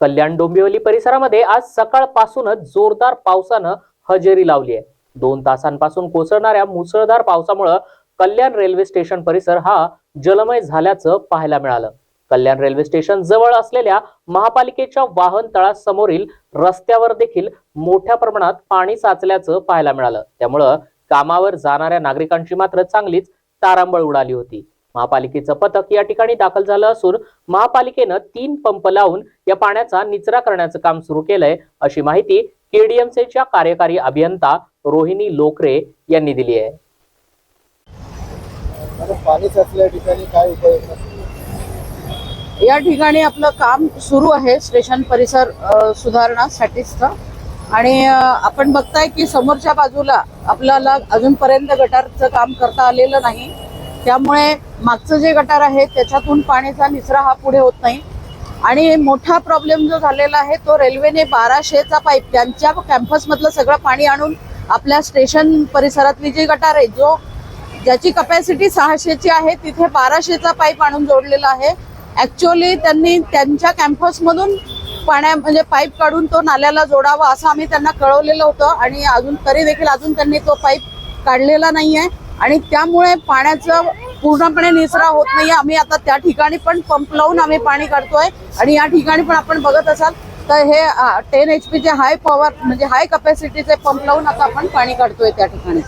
कल्याण डोंबिवली परिसरामध्ये आज सकाळपासूनच जोरदार पावसानं हजेरी लावली आहे. दोन तासांपासून कोसळणाऱ्या मुसळधार पावसामुळं कल्याण रेल्वे स्टेशन परिसर हा जलमय झाल्याचं पाहायला मिळालं. कल्याण रेल्वे स्टेशन जवळ असलेल्या महापालिकेच्या वाहन तळासमोरील रस्त्यावर देखील मोठ्या प्रमाणात पाणी साचल्याचं पाहायला मिळालं. त्यामुळं कामावर जाणाऱ्या नागरिकांची मात्र चांगलीच तारांबळ उडाली होती. महापालिकेचं पथक या ठिकाणी दाखल झालं असून महापालिकेनं तीन पंप लावून या पाण्याचा निचरा करण्याचं काम सुरू केलंय अशी माहिती केडीएमसीच्या कार्यकारी अभियंता रोहिणी लोकरे यांनी दिली आहे. आता पाणी साचल्या ठिकाणी काय उपाययोजना सुरू आहेत? या ठिकाणी आपलं काम सुरू आहे स्टेशन परिसर सुधारणासाठीचं आणि आपण बघताय की समोरच्या बाजूला आपल्याला अजूनपर्यंत गटारचं काम करता आलेलं नाही. त्यामुळे मागचं जे गटार आहे त्याच्यातून पाण्याचा निचरा हा पुढे होत नाही. आणि मोठा प्रॉब्लेम जो झालेला आहे तो रेल्वेने बाराशेचा पाईप त्यांच्या कॅम्पसमधलं सगळं पाणी आणून आपल्या स्टेशन परिसरातली जी गटार आहे जो ज्याची कपॅसिटी सहाशेची आहे तिथे बाराशेचा पाईप आणून जोडलेला आहे. ॲक्च्युअली त्यांनी त्यांच्या कॅम्पसमधून पाण्या म्हणजे पाईप काढून तो नाल्याला जोडावा असं आम्ही त्यांना कळवलेलं होतं. आणि अजून तरी देखील अजून त्यांनी तो पाईप काढलेला नाही आहे आणि त्यामुळे पाण्याचं पूर्णपणे निचरा होत नाहीये. आम्ही आता त्या ठिकाणी पण पंप लावून आम्ही पाणी काढतोय. आणि या ठिकाणी पण आपण बघत असाल तर हे टेन एच पीचे हाय पॉवर म्हणजे हाय कपॅसिटीचे पंप लावून आता आपण पाणी काढतोय त्या ठिकाणी.